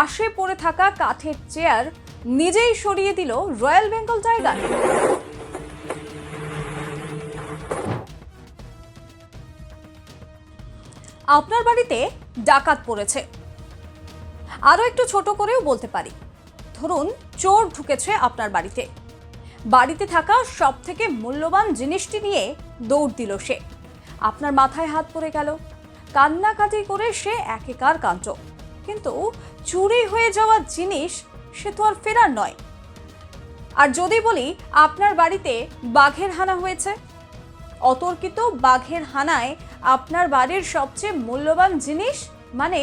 পাশে পড়ে থাকা কাঠের চেয়ার নিজেই সরিয়ে দিল রয়্যাল বেঙ্গল টাইগার। আপনার বাড়িতে ডাকাত পড়েছে। আরও একটু ছোট করেও বলতে পারি। ধরুন, চোর ঢুকেছে আপনার বাড়িতে। বাড়িতে থাকা সব থেকে মূল্যবান জিনিসটি নিয়ে দৌড় দিল সে। আপনার মাথায় হাত পড়ে গেল। কান্নাকাটি করে সে একেকার কাণ্ড। কিন্তু চুরি হয়ে যাওয়া জিনিস সে তো আর ফেরার নয়। আর যদি বলি আপনার বাড়িতে বাঘের হানা হয়েছে, অতর্কিত বাঘের হানায় আপনার বাড়ির সবচেয়ে মূল্যবান জিনিস মানে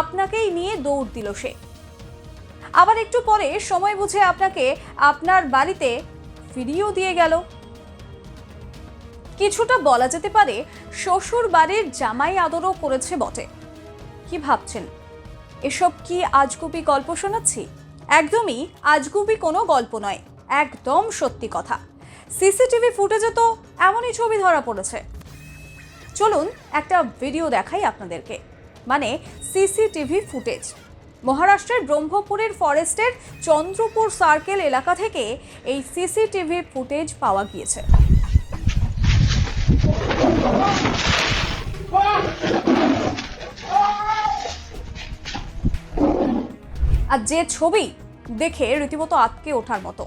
আপনাকেই নিয়ে দৌড় দিল সে। আবার একটু পরে সময় বুঝে আপনাকে আপনার বাড়িতে ফিরিয়েও দিয়ে গেল। কিছুটা বলা যেতে পারে শ্বশুর বাড়ির জামাই আদরও করেছে বটে। কি ভাবছেন? এসব কি আজগুবি গল্প শোনাচ্ছি? একদমই আজগুবি কোনো গল্প নয়, একদম সত্যি কথা। সিসিটিভি ফুটেজে তো এমনই ছবি ধরা পড়েছে। চলুন একটা ভিডিও দেখাই আপনাদেরকে। মানে সিসিটিভি ফুটেজ। মহারাষ্ট্রের ব্রহ্মপুরের ফরেস্টের চন্দ্রপুর সার্কেল এলাকা থেকে এই সিসিটিভি ফুটেজ পাওয়া গিয়েছে। আর যে ছবি দেখে রীতিমতো আটকে ওঠার মতো।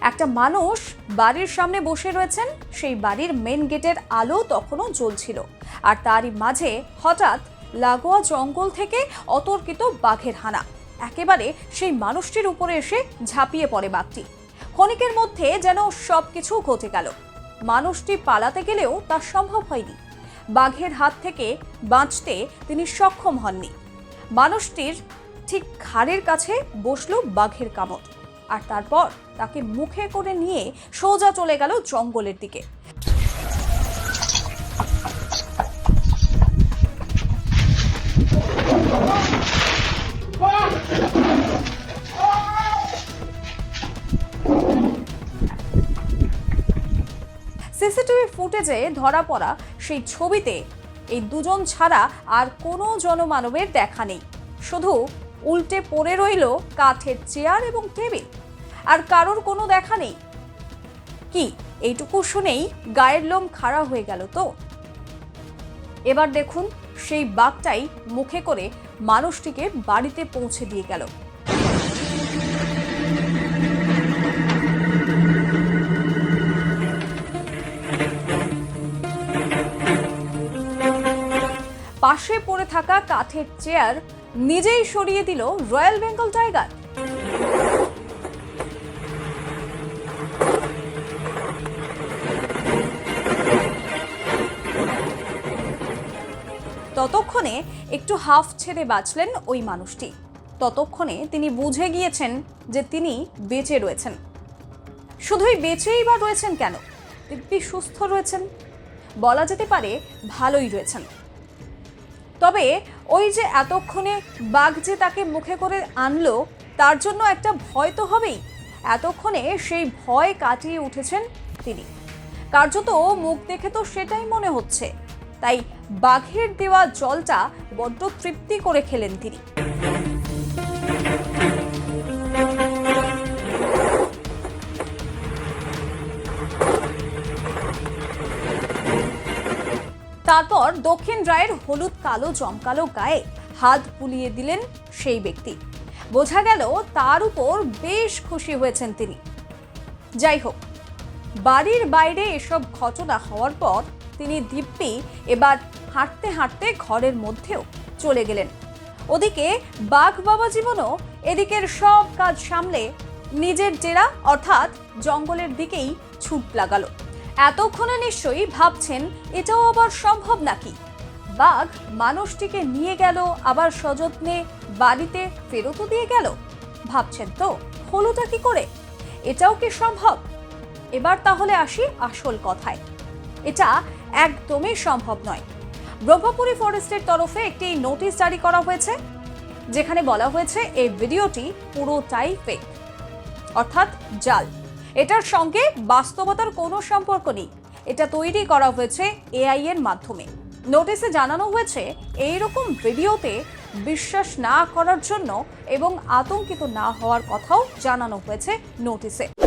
একটা মানুষ বাড়ির সামনে বসে রয়েছেন, সেই বাড়ির মেন গেটের আলো তখনও জ্বলছিল। আর তারই মাঝে হঠাৎ লাগোয়া জঙ্গল থেকে অতর্কিত বাঘের হানা। একেবারে সেই মানুষটির উপরে এসে ঝাঁপিয়ে পড়ে বাঘটি। ক্ষণিকের মধ্যে যেন সব কিছু ঘটে গেল। মানুষটি পালাতে গেলেও তা সম্ভব হয়নি। বাঘের হাত থেকে বাঁচতে তিনি সক্ষম হননি। মানুষটির ঠিক ঘাড়ের কাছে বসল বাঘের কামড়। আর তারপর তাকে মুখে করে নিয়ে সোজা চলে গেল জঙ্গলের দিকে। সিসিটিভি ফুটেজে ধরা পড়া সেই ছবিতে এই দুজন ছাড়া আর কোনো জনমানবের দেখা নেই। শুধু উল্টে পড়ে রইল কাঠের চেয়ার এবং টেবিল। আর কারোর কোনো দেখা নেই। কি, এইটুকু শুনেই গায়ের লোম খাড়া হয়ে গেল তো? এবার দেখুন, সেই বাঘটাই মুখে করে মানুষটিকে বাড়িতে পৌঁছে দিয়ে গেল। পাশে পড়ে থাকা কাঠের চেয়ার নিজেই সরিয়ে দিল রয়্যাল বেঙ্গল টাইগার। ততক্ষণে একটু হাফ ছেড়ে বাঁচলেন ওই মানুষটি। ততক্ষণে তিনি বুঝে গিয়েছেন যে তিনি বেঁচে রয়েছেন। শুধুই বেঁচেই বা রয়েছেন কেন? দিব্যি সুস্থ রয়েছেন? বলা যেতে পারে ভালোই রয়েছেন। তবে ওই যে এতক্ষণে বাঘ যে তাকে মুখে করে আনলো, তার জন্য একটা ভয় তো হবেই। এতক্ষণে সেই ভয় কাটিয়ে উঠেছেন তিনি। কার্যত মুখ দেখে তো সেটাই মনে হচ্ছে। তাই বাঘের দেওয়া জলটা বড্ড তৃপ্তি করে খেলেন তিনি। তারপর দক্ষিণ রায়ের হলুদ, কালো, জমকালো গায়ে হাত বুলিয়ে দিলেন সেই ব্যক্তি। বোঝা গেল তার উপর বেশ খুশি হয়েছেন তিনি। যাই হোক, বাড়ির বাইরে এসব ঘটনা হওয়ার পর তিনি দিব্যি এবার হাঁটতে হাঁটতে ঘরের মধ্যেও চলে গেলেন। ওদিকে বাঘ বাবা জীবনও এদিকের সব কাজ সামলে নিজের জেরা অর্থাৎ জঙ্গলের দিকেই ছুট লাগালো। এতক্ষণে নিশ্চয়ই ভাবছেন, এটাও আবার সম্ভব নাকি? বাঘ মানুষটিকে নিয়ে গেল, আবার সযত্নে বাড়িতে ফেরতও দিয়ে গেল। ভাবছেন তো, হলোটা কি করে? এটাও কি সম্ভব? এবার তাহলে আসি আসল কথায়। এটা একদমই সম্ভব নয়। ব্রহ্মপুরী ফরেস্টের তরফে একটি নোটিশ জারি করা হয়েছে, যেখানে বলা হয়েছে এই ভিডিওটি পুরোটাই ফেক অর্থাৎ জাল। এটার সঙ্গে বাস্তবতার কোনো সম্পর্ক নেই। এটা তৈরি করা হয়েছে এআই এর মাধ্যমে। নোটিসে জানানো হয়েছে এই রকম ভিডিওতে বিশ্বাস না করার জন্য এবং আতঙ্কিত না হওয়ার কথাও জানানো হয়েছে নোটিশে।